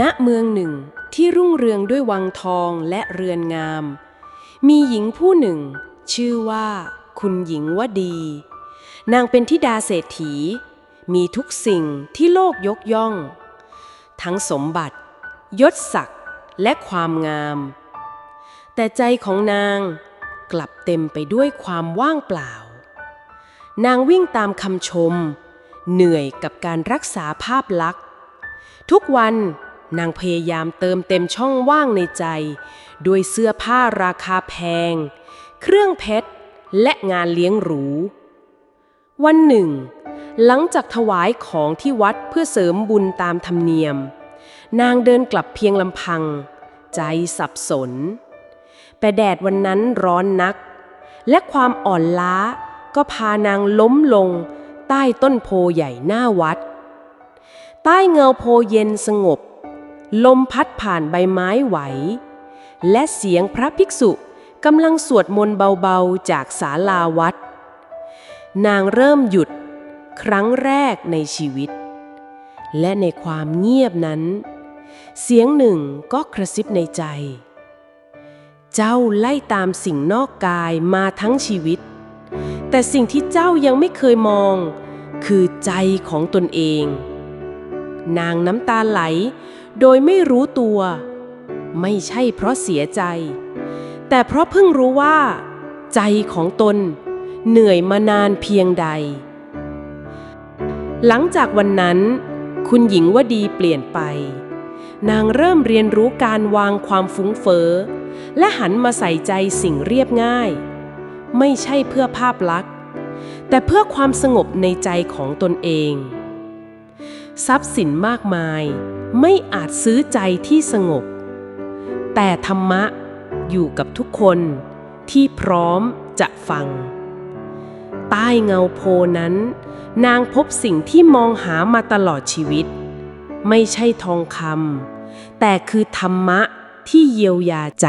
ณเมืองหนึ่งที่รุ่งเรืองด้วยวังทองและเรือนงาม มีหญิงผู้หนึ่ง ชื่อว่า คุณหญิงวดี นางเป็นธิดาเศรษฐี มีทุกสิ่งที่โลกยกย่อง ทั้งสมบัติ ยศศักดิ์และความงาม แต่ใจของนางกลับเต็มไปด้วยความว่างเปล่า นางวิ่งตามคำชม เหนื่อยกับการรักษาภาพลักษณ์ ทุกวัน นางพยายามเติมเต็มช่องว่างในใจ ด้วยเสื้อผ้าราคาแพง เครื่องเพชร และงานเลี้ยงหรู วันหนึ่ง หลังจากถวายของที่วัดเพื่อเสริมบุญตามธรรมเนียม นางเดินกลับเพียงลำพัง ใจสับสน แต่แดดวันนั้นร้อนนัก และความอ่อนล้าก็พานางล้มลง ใต้ต้นโพใหญ่หน้าวัด ใต้เงาโพเย็นสงบ ลมพัดผ่านใบไม้ไหว และเสียงพระภิกษุกำลังสวดมนต์เบาๆจากศาลาวัด นางเริ่มหยุดครั้งแรกในชีวิต และในความเงียบนั้น เสียงหนึ่งก็กระซิบในใจ เจ้าไล่ตามสิ่งนอกกายมาทั้งชีวิต แต่สิ่งที่เจ้ายังไม่เคยมอง คือใจของตนเอง นางน้ำตาไหล โดยไม่รู้ตัว ไม่ใช่เพราะเสียใจ แต่เพราะเพิ่งรู้ว่า ใจของตน เหนื่อยมานานเพียงใด หลังจากวันนั้น คุณหญิงวดีเปลี่ยนไป นางเริ่มเรียนรู้การวางความฟุ้งเฟ้อและหันมาใส่ใจสิ่งเรียบง่าย ไม่ใช่เพื่อภาพลักษณ์ แต่เพื่อความสงบในใจของตนเอง ทรัพย์สินมากมาย ไม่อาจซื้อใจที่สงบ แต่ธรรมะอยู่กับทุกคนที่พร้อมจะฟัง ใต้เงาโพนั้น นางพบสิ่งที่มองหามาตลอดชีวิต ไม่ใช่ทองคำแต่คือธรรมะที่เยียวยาใจ